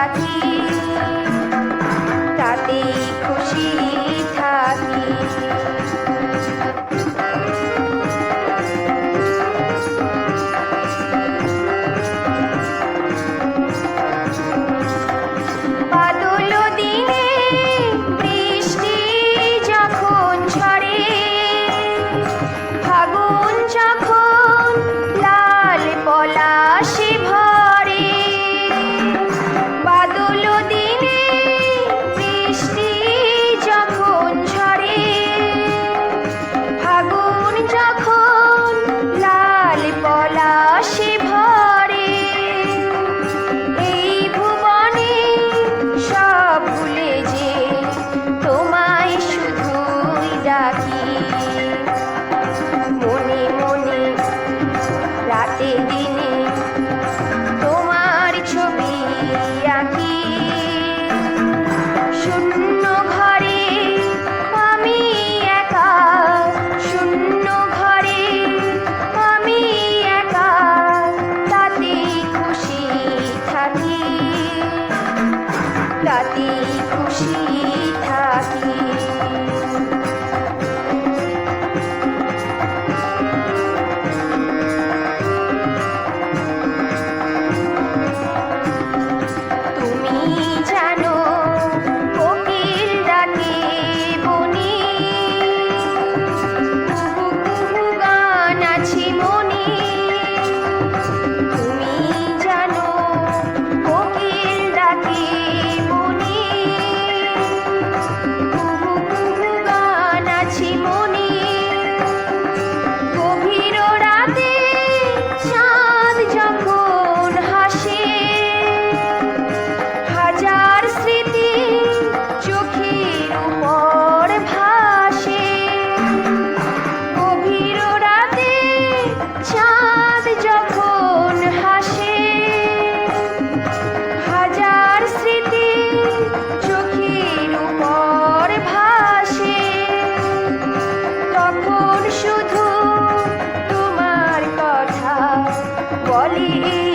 রাখি তোমার ছবি আঁকি। শূন্য ঘরে আমি একা, শূন্য ঘরে আমি একা খুশি থাকি খুশি থাকি। বলি